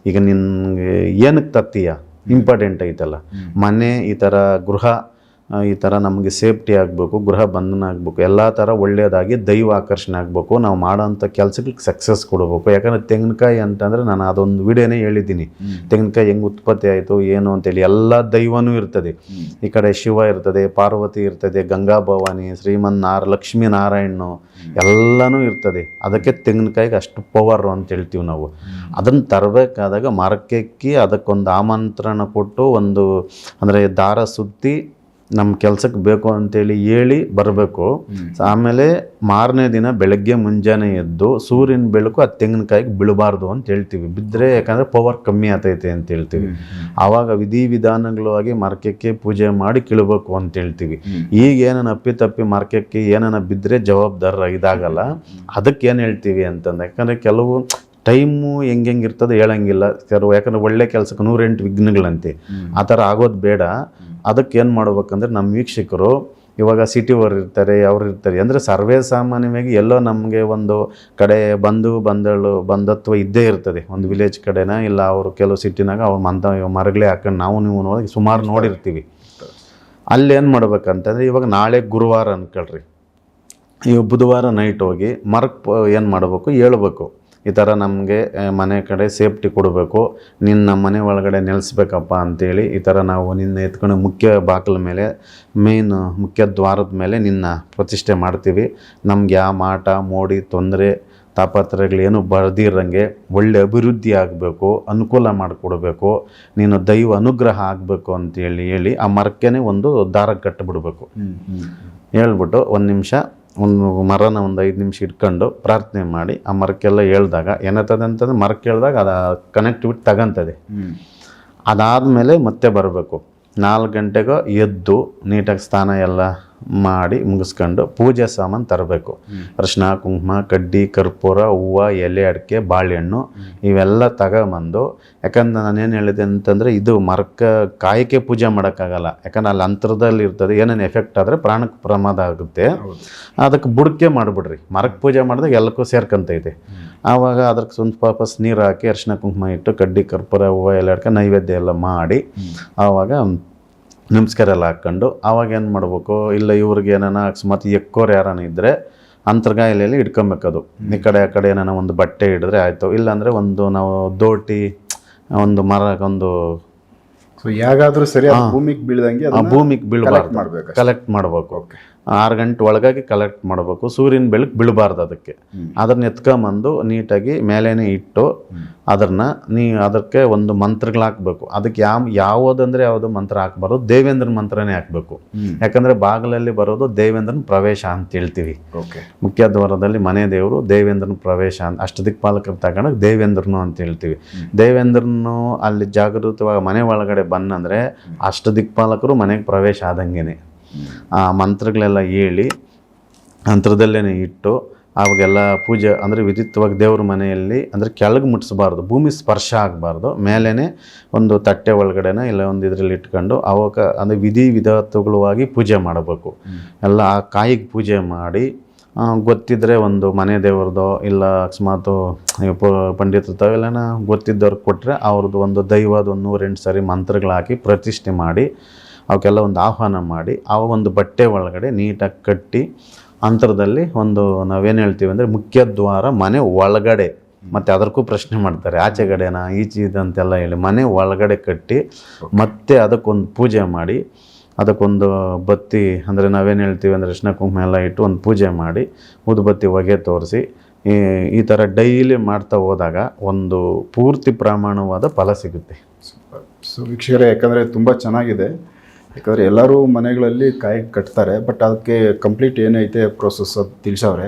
ಈಗ ನಿನ್ಗೆ ಏನಕ್ಕೆ ತತ್ತೀಯ ಇಂಪಾರ್ಟೆಂಟ್ ಐತಲ್ಲ. ಮನೆ ಈ ಥರ ಗೃಹ ಈ ಥರ ನಮಗೆ ಸೇಫ್ಟಿ ಆಗಬೇಕು ಗೃಹ ಬಂಧನ ಆಗಬೇಕು ಎಲ್ಲ ಥರ ಒಳ್ಳೆಯದಾಗಿ ದೈವ ಆಕರ್ಷಣೆ ಆಗಬೇಕು ನಾವು ಮಾಡೋಂಥ ಕೆಲಸಗಳಿಗೆ ಸಕ್ಸಸ್ ಕೊಡಬೇಕು. ಯಾಕಂದರೆ ತೆಂಗಿನಕಾಯಿ ಅಂತಂದರೆ ನಾನು ಅದೊಂದು ವಿಡಿಯೋನೇ ಹೇಳಿದ್ದೀನಿ. ತೆಂಗಿನಕಾಯಿ ಹೆಂಗೆ ಉತ್ಪತ್ತಿ ಆಯಿತು ಏನು ಅಂತೇಳಿ ಎಲ್ಲ ದೈವನೂ ಇರ್ತದೆ. ಈ ಕಡೆ ಶಿವ ಇರ್ತದೆ ಪಾರ್ವತಿ ಇರ್ತದೆ ಗಂಗಾ ಭವಾನಿ ಶ್ರೀಮನ್ ನಾರ ಲಕ್ಷ್ಮೀ ನಾರಾಯಣ ಎಲ್ಲನೂ ಇರ್ತದೆ. ಅದಕ್ಕೆ ತೆಂಗಿನಕಾಯಿಗೆ ಅಷ್ಟು ಪವರ್ ಅಂತ ಹೇಳ್ತೀವಿ ನಾವು. ಅದನ್ನು ತರಬೇಕಾದಾಗ ಮರಕ್ಕೆಕ್ಕಿ ಅದಕ್ಕೊಂದು ಆಮಂತ್ರಣ ಕೊಟ್ಟು ಒಂದು ಅಂದರೆ ದಾರ ಸುತ್ತಿ ನಮ್ಮ ಕೆಲಸಕ್ಕೆ ಬೇಕು ಅಂತೇಳಿ ಹೇಳಿ ಬರಬೇಕು. ಆಮೇಲೆ ಮಾರನೇ ದಿನ ಬೆಳಗ್ಗೆ ಮುಂಜಾನೆ ಎದ್ದು ಸೂರ್ಯನ ಬೆಳಕು ಆ ತೆಂಗಿನಕಾಯಿಗೆ ಬೀಳಬಾರ್ದು ಅಂತ ಹೇಳ್ತೀವಿ. ಬಿದ್ದರೆ ಯಾಕಂದರೆ ಪವರ್ ಕಮ್ಮಿ ಆಗ್ತೈತೆ ಅಂತ ಹೇಳ್ತೀವಿ. ಆವಾಗ ವಿಧಿ ವಿಧಾನಗಳು ಆಗಿ ಮರಕ್ಕೆ ಪೂಜೆ ಮಾಡಿ ಕೀಳಬೇಕು ಅಂತ ಹೇಳ್ತೀವಿ. ಈಗ ಏನನ್ನ ಅಪ್ಪಿ ತಪ್ಪಿ ಮಾರ್ಕೆಟ್ಗೆ ಏನನ್ನ ಬಿದ್ದರೆ ಜವಾಬ್ದಾರ ಇದಾಗಲ್ಲ. ಅದಕ್ಕೆ ಏನು ಹೇಳ್ತೀವಿ ಅಂತಂದು ಯಾಕಂದರೆ ಕೆಲವು ಟೈಮು ಹೆಂಗೆ ಹೆಂಗೆ ಇರ್ತದೆ ಹೇಳಂಗಿಲ್ಲ. ಯಾಕಂದ್ರೆ ಒಳ್ಳೆ ಕೆಲಸಕ್ಕೆ ನೂರೆಂಟು ವಿಘ್ನಗಳಂತೆ. ಆ ಥರ ಆಗೋದು ಬೇಡ. ಅದಕ್ಕೆ ಏನು ಮಾಡ್ಬೇಕಂದ್ರೆ ನಮ್ಮ ವೀಕ್ಷಕರು ಇವಾಗ ಸಿಟಿಯವರು ಇರ್ತಾರೆ ಅವ್ರು ಇರ್ತಾರೆ. ಅಂದರೆ ಸರ್ವೇ ಸಾಮಾನ್ಯವಾಗಿ ಎಲ್ಲೋ ನಮಗೆ ಒಂದು ಕಡೆ ಬಂಧು ಬಂದಳು ಬಂಧತ್ವ ಇದ್ದೇ ಇರ್ತದೆ. ಒಂದು ವಿಲೇಜ್ ಕಡೆನ ಇಲ್ಲ ಅವರು ಕೆಲವು ಸಿಟಿನಾಗ ಅವ್ರು ಮಂತ ಮರಗಳೇ ಹಾಕೊಂಡು ನಾವು ನೀವು ನೋಡಿ ಸುಮಾರು ನೋಡಿರ್ತೀವಿ. ಅಲ್ಲೇನು ಮಾಡ್ಬೇಕಂತಂದರೆ ಮಾಡ್ಬೇಕಂತಂದ್ರೆ ಇವಾಗ ನಾಳೆ ಗುರುವಾರ ಅಂದ್ಕೊಳ್ರಿ ಇವಾಗ ಬುಧವಾರ ನೈಟ್ ಹೋಗಿ ಮರಕ್ಕೆ ಏನು ಮಾಡಬೇಕು ಹೇಳ್ಬೇಕು. ಈ ಥರ ನಮಗೆ ಮನೆ ಕಡೆ ಸೇಫ್ಟಿ ಕೊಡಬೇಕು. ನಿನ್ನ ನಮ್ಮ ಮನೆ ಒಳಗಡೆ ನೆಲೆಸ್ಬೇಕಪ್ಪ ಅಂತೇಳಿ ಈ ಥರ ನಾವು ನಿನ್ನ ಎತ್ಕೊಂಡು ಮುಖ್ಯ ಬಾಗಿಲ ಮೇಲೆ ಮೇನ್ ಮುಖ್ಯ ದ್ವಾರದ ಮೇಲೆ ನಿನ್ನ ಪ್ರತಿಷ್ಠೆ ಮಾಡ್ತೀವಿ. ನಮ್ಗೆ ಯಾವ ಮಾಟ ಮೋಡಿ ತೊಂದರೆ ತಾಪತ್ರಗಳೇನು ಬರ್ದಿರಂಗೆ ಒಳ್ಳೆ ಅಭಿವೃದ್ಧಿ ಆಗಬೇಕು ಅನುಕೂಲ ಮಾಡಿಕೊಡ್ಬೇಕು. ನೀನು ದೈವ ಅನುಗ್ರಹ ಆಗಬೇಕು ಅಂತೇಳಿ ಹೇಳಿ ಆ ಮರಕ್ಕೇ ಒಂದು ದಾರ ಕಟ್ಟಿಬಿಡ್ಬೇಕು ಹೇಳ್ಬಿಟ್ಟು ಒಂದು ನಿಮಿಷ ಒಂದು ಮರನ ಒಂದು ಐದು ನಿಮಿಷ ಇಟ್ಕೊಂಡು ಪ್ರಾರ್ಥನೆ ಮಾಡಿ ಆ ಮರಕ್ಕೆಲ್ಲ ಹೇಳ್ದಾಗ ಏನಾಗ್ತದೆ ಅಂತಂದ್ರೆ ಮರಕ್ಕೆ ಹೇಳ್ದಾಗ ಅದು ಕನೆಕ್ಟಿವಿಟಿ ತಗೊಂತದೆ. ಅದಾದಮೇಲೆ ಮತ್ತೆ ಬರಬೇಕು. ನಾಲ್ಕು ಗಂಟೆಗೋ ಎದ್ದು ನೀಟಾಗಿ ಸ್ನಾನ ಎಲ್ಲ ಮಾಡಿ ಮುಗಿಸ್ಕೊಂಡು ಪೂಜೆ ಸಾಮಾನು ತರಬೇಕು. ಅರಿಶಿನ ಕುಂಕುಮ, ಕಡ್ಡಿ, ಕರ್ಪೂರ, ಹೂವು, ಎಲೆ, ಅಡಿಕೆ, ಬಾಳೆಹಣ್ಣು ಇವೆಲ್ಲ ತಗೊಂಬಂದು, ಯಾಕಂದ್ರೆ ನಾನೇನು ಹೇಳಿದೆ ಅಂತಂದರೆ ಇದು ಮರಕ್ಕೆ ಕಾಯಕ್ಕೆ ಪೂಜೆ ಮಾಡೋಕ್ಕಾಗಲ್ಲ. ಯಾಕಂದ್ರೆ ಅಲ್ಲಿ ಅಂತರದಲ್ಲಿ ಇರ್ತದೆ, ಏನೇನು ಎಫೆಕ್ಟ್ ಆದರೆ ಪ್ರಾಣಕ್ಕೆ ಪ್ರಮಾದ ಆಗುತ್ತೆ. ಅದಕ್ಕೆ ಬುಡಕೆ ಮಾಡಿಬಿಡ್ರಿ. ಮರಕ್ಕೆ ಪೂಜೆ ಮಾಡಿದಾಗ ಎಲ್ಲಕ್ಕೂ ಸೇರ್ಕೊಂತೈತೆ ಆವಾಗ ಅದಕ್ಕೆ ಸ್ವಲ್ಪ ವಾಪಸ್ ನೀರು ಹಾಕಿ ಅರಿಶಿನ ಕುಂಕುಮ ಇಟ್ಟು ಕಡ್ಡಿ, ಕರ್ಪೂರ, ಹೂವು ಎಲ್ಲ ಅಡ್ಕೊಂಡು ನೈವೇದ್ಯ ಎಲ್ಲ ಮಾಡಿ, ಆವಾಗ ಎಲ್ಲ ಹಾಕ್ಕೊಂಡು ಆವಾಗ ಏನು ಮಾಡಬೇಕು? ಇಲ್ಲ ಇವ್ರಿಗೆ ಏನಾನ ಅಕಸ್ಮಾತ್ ಎಕ್ಕೋರು ಯಾರಾನ ಇದ್ದರೆ ಅಂತರ್ಗಾಯಿಲೆಯಲ್ಲಿ ಇಟ್ಕೊಬೇಕದು ಈ ಕಡೆ ಆ ಕಡೆ ಏನಾನ ಒಂದು ಬಟ್ಟೆ ಹಿಡಿದ್ರೆ ಆಯಿತು. ಇಲ್ಲಾಂದರೆ ಒಂದು ನಾವು ದೋಟಿ ಒಂದು ಮರ ಒಂದು ಸೊ ಯಾಗಾದ್ರೂ ಸರಿ ಭೂಮಿಗೆ ಬೀಳ್ದಂಗೆ ಆ ಭೂಮಿಗೆ ಬೀಳಬಾರ್ದು. ಮಾಡಬೇಕು ಕಲೆಕ್ಟ್ ಮಾಡಬೇಕು. ಆರು ಗಂಟೆ ಒಳಗಾಗಿ ಕಲೆಕ್ಟ್ ಮಾಡಬೇಕು. ಸೂರ್ಯನ ಬೆಳಕು ಬೀಳಬಾರ್ದು ಅದಕ್ಕೆ. ಅದನ್ನ ಎತ್ಕೊಂಬಂದು ನೀಟಾಗಿ ಮೇಲೇನೆ ಇಟ್ಟು ಅದನ್ನ ನೀ ಅದಕ್ಕೆ ಒಂದು ಮಂತ್ರಗಳು ಹಾಕ್ಬೇಕು. ಅದಕ್ಕೆ ಯಾವ ಯಾವುದಂದ್ರೆ ಯಾವುದು ಮಂತ್ರ ಹಾಕ್ಬಾರ್ದು. ದೇವೇಂದ್ರನ ಮಂತ್ರನೇ ಹಾಕ್ಬೇಕು. ಯಾಕಂದ್ರೆ ಬಾಗಿಲಲ್ಲಿ ಬರೋದು ದೇವೇಂದ್ರನ ಪ್ರವೇಶ ಅಂತ ಹೇಳ್ತೀವಿ. ಓಕೆ. ಮುಖ್ಯ ದ್ವಾರದಲ್ಲಿ ಮನೆ ದೇವರು ದೇವೇಂದ್ರನ ಪ್ರವೇಶ ಅಂತ ಅಷ್ಟು ದಿಕ್ಪಾಲಕರು ತಗೊಂಡು ದೇವೇಂದ್ರನು ಅಂತ ಹೇಳ್ತೀವಿ. ದೇವೇಂದ್ರನು ಅಲ್ಲಿ ಜಾಗೃತವಾಗಿ ಮನೆ ಒಳಗಡೆ ಬಂದಂದರೆ ಅಷ್ಟು ದಿಕ್ಪಾಲಕರು ಮನೆಗೆ ಪ್ರವೇಶ ಆದಂಗೆನೆ. ಆ ಮಂತ್ರಗಳೆಲ್ಲ ಹೇಳಿ ಅಂತರದಲ್ಲೇ ಇಟ್ಟು ಅವಾಗೆಲ್ಲ ಪೂಜೆ ಅಂದರೆ ವಿಧಿತ್ವವಾಗಿ ದೇವ್ರ ಮನೆಯಲ್ಲಿ ಅಂದರೆ ಕೆಳಗೆ ಮುಟ್ಟಿಸ್ಬಾರ್ದು ಭೂಮಿ ಸ್ಪರ್ಶ ಆಗಬಾರ್ದು ಮೇಲೇ ಒಂದು ತಟ್ಟೆ ಒಳಗಡೆನ ಇಲ್ಲ ಒಂದು ಇದರಲ್ಲಿ ಇಟ್ಕೊಂಡು ಅವಾಗ ಅಂದರೆ ವಿಧಿ ವಿಧತ್ವಗಳಾಗಿ ಪೂಜೆ ಮಾಡಬೇಕು. ಎಲ್ಲ ಆ ಕಾಯಿಗೆ ಪೂಜೆ ಮಾಡಿ ಗೊತ್ತಿದ್ದರೆ ಗೊತ್ತಿದ್ರೆ ಒಂದು ಮನೆ ದೇವ್ರದ್ದು ಇಲ್ಲ ಅಕಸ್ಮಾತು ಪಂಡಿತರು ತಾವೆಲ್ಲನ ಗೊತ್ತಿದ್ದವ್ರಿಗೆ ಕೊಟ್ಟರೆ ಅವ್ರದ್ದು ಒಂದು ದೈವದ ಒಂದು ನೂರೆಂಟು ಸರಿ ಮಂತ್ರಗಳಾಕಿ ಪ್ರತಿಷ್ಠೆ ಮಾಡಿ ಅವಕ್ಕೆಲ್ಲ ಒಂದು ಆಹ್ವಾನ ಮಾಡಿ ಆ ಒಂದು ಬಟ್ಟೆ ಒಳಗಡೆ ನೀಟಾಗಿ ಕಟ್ಟಿ ಅಂತರದಲ್ಲಿ ಒಂದು ನಾವೇನು ಹೇಳ್ತೀವಿ ಅಂದರೆ ಮುಖ್ಯ ದ್ವಾರ ಮನೆ ಒಳಗಡೆ. ಮತ್ತು ಅದಕ್ಕೂ ಪ್ರಶ್ನೆ ಮಾಡ್ತಾರೆ ಆಚೆಗಡೆನ ಈಚೆ ಇದಂತೆಲ್ಲ ಹೇಳಿ ಮನೆ ಒಳಗಡೆ ಕಟ್ಟಿ ಮತ್ತೆ ಅದಕ್ಕೊಂದು ಪೂಜೆ ಮಾಡಿ ಅದಕ್ಕೊಂದು ಬತ್ತಿ ಅಂದರೆ ನಾವೇನು ಹೇಳ್ತೀವಿ ಅಂದರೆ ಅರಿಶಿನ ಕುಂಕುಮ ಎಲ್ಲ ಇಟ್ಟು ಒಂದು ಪೂಜೆ ಮಾಡಿ ಊದುಬತ್ತಿ ಹೊಗೆ ತೋರಿಸಿ ಈ ಈ ಥರ ಡೈಲಿ ಮಾಡ್ತಾ ಹೋದಾಗ ಒಂದು ಪೂರ್ತಿ ಪ್ರಮಾಣವಾದ ಫಲ ಸಿಗುತ್ತೆ. ಸೊ ವೀಕ್ಷಕರೇ ಯಾಕಂದರೆ ತುಂಬ ಚೆನ್ನಾಗಿದೆ. ಯಾಕಂದರೆ ಎಲ್ಲರೂ ಮನೆಗಳಲ್ಲಿ ಕಾಯಿ ಕಟ್ತಾರೆ ಬಟ್ ಅದಕ್ಕೆ ಕಂಪ್ಲೀಟ್ ಏನೈತೆ ಪ್ರೋಸೆಸ್ ಅದು ತಿಳಿಸವ್ರೆ.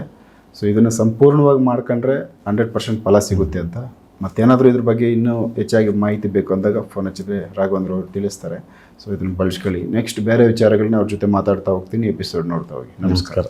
ಸೊ ಇದನ್ನು ಸಂಪೂರ್ಣವಾಗಿ ಮಾಡ್ಕೊಂಡ್ರೆ ಹಂಡ್ರೆಡ್ ಪರ್ಸೆಂಟ್ ಫಲ ಸಿಗುತ್ತೆ ಅಂತ. ಮತ್ತೇನಾದರೂ ಇದ್ರ ಬಗ್ಗೆ ಇನ್ನೂ ಹೆಚ್ಚಾಗಿ ಮಾಹಿತಿ ಬೇಕು ಅಂದಾಗ ಫೋನ್ ಹಚ್ಚಿದ್ರೆ ರಾಘವೇಂದ್ರ ಅವರು ತಿಳಿಸ್ತಾರೆ. ಸೊ ಇದನ್ನು ಬಳಸ್ಕೊಳ್ಳಿ. ನೆಕ್ಸ್ಟ್ ಬೇರೆ ವಿಚಾರಗಳನ್ನ ಅವ್ರ ಜೊತೆ ಮಾತಾಡ್ತಾ ಹೋಗ್ತೀನಿ ಎಪಿಸೋಡ್ ನೋಡ್ತಾ ಹೋಗಿ. ನಮಸ್ಕಾರ.